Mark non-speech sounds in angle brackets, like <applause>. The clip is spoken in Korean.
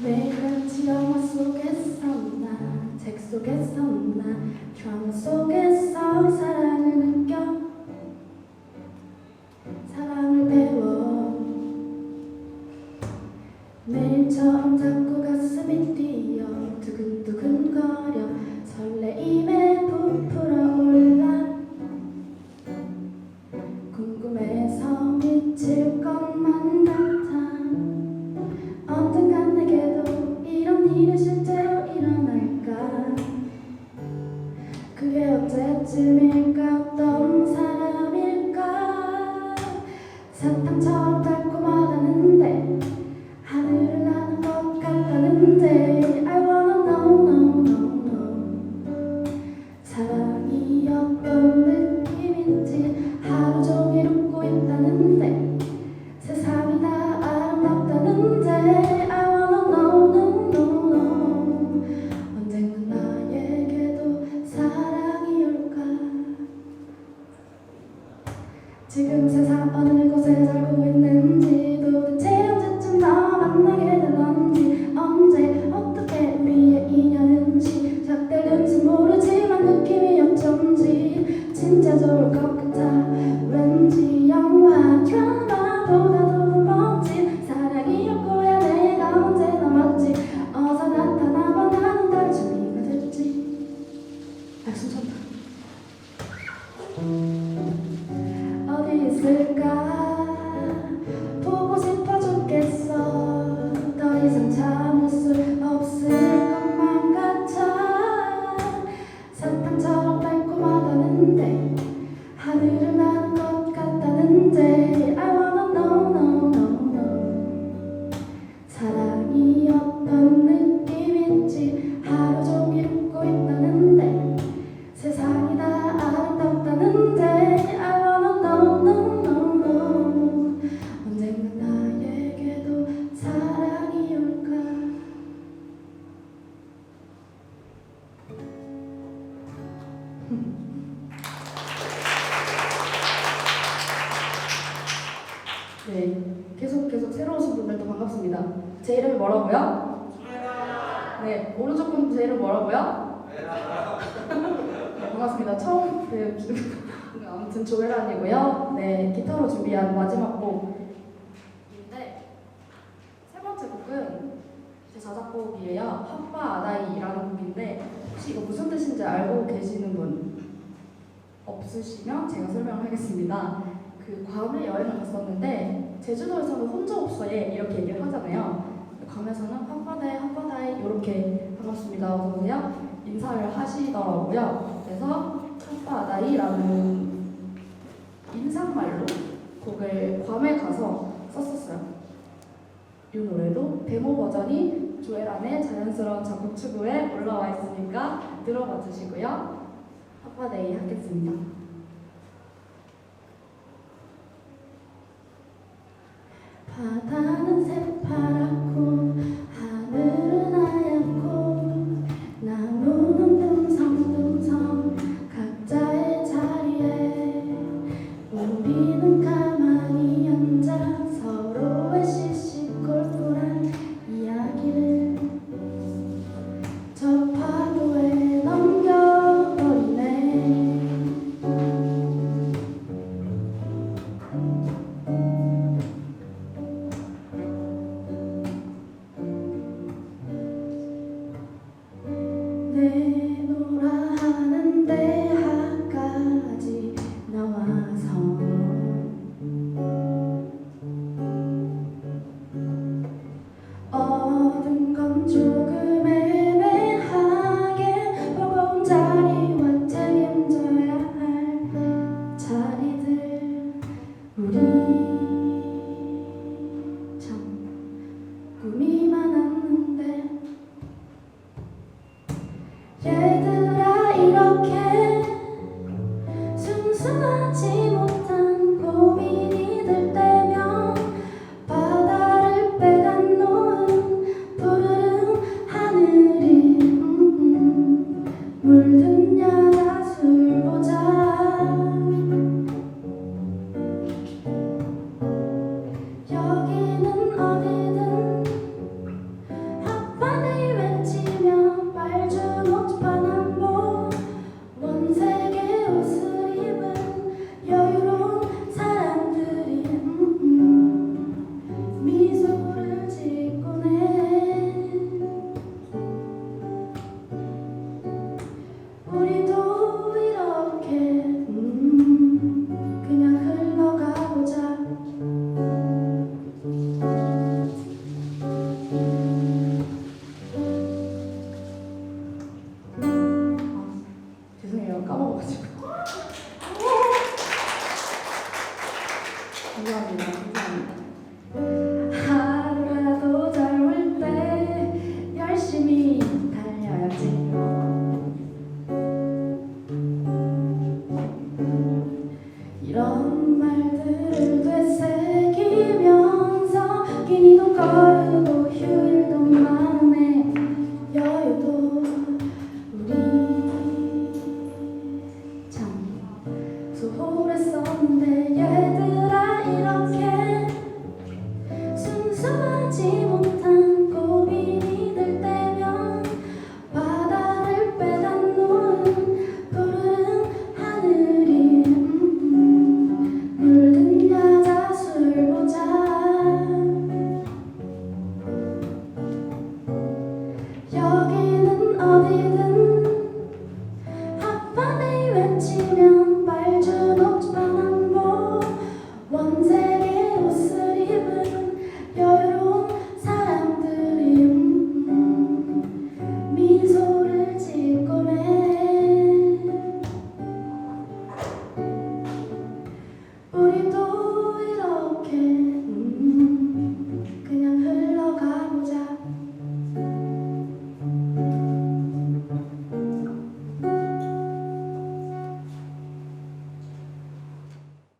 매일같이 영화 속에서 나, 책 속에서 나, 드라마 속에서 사랑을 느껴? 사랑을 배워. 매일처럼 자꾸 가슴이 뛰어 사탕처럼 지금 세상 어느 곳에 살고 있는지 도대체 언제쯤 나 만나게 될런지 언제 어떻게 우리의 인연은 시작될는지 모르지만 느낌이 어쩐지. 진짜 좋을 것 같아. 왠지 영화 드라마 새로 오신 분들도 반갑습니다. 제 이름이 뭐라고요? 네, 오른쪽 분 제 이름 뭐라고요? 네, <laughs> 반갑습니다. 처음 그 아무튼 조혜란이고요. 네, 기타로 준비한 마지막 곡인데 세 번째 곡은 제 자작곡이에요. 한바 아다이라는 곡인데 혹시 이거 무슨 뜻인지 알고 계시는 분 없으시면 제가 설명을 하겠습니다. 그 괌에 여행을 갔었는데 제주도에서는 혼자 없어에 이렇게 얘기를 하잖아요. 괌에서는 한바다에 한바다에 이렇게 반갑습니다 어서오세요 인사를 하시더라고요. 그래서 한바다이라는 인사말로 곡을 괌에 가서 썼었어요. 이 노래도 데모 버전이 조혜란의 자연스러운 작곡 추구에 올라와 있으니까 들어봐 주시고요. 한바데이 하겠습니다. 바다는 새파 내 내가 까먹어가지고. 감사합니다.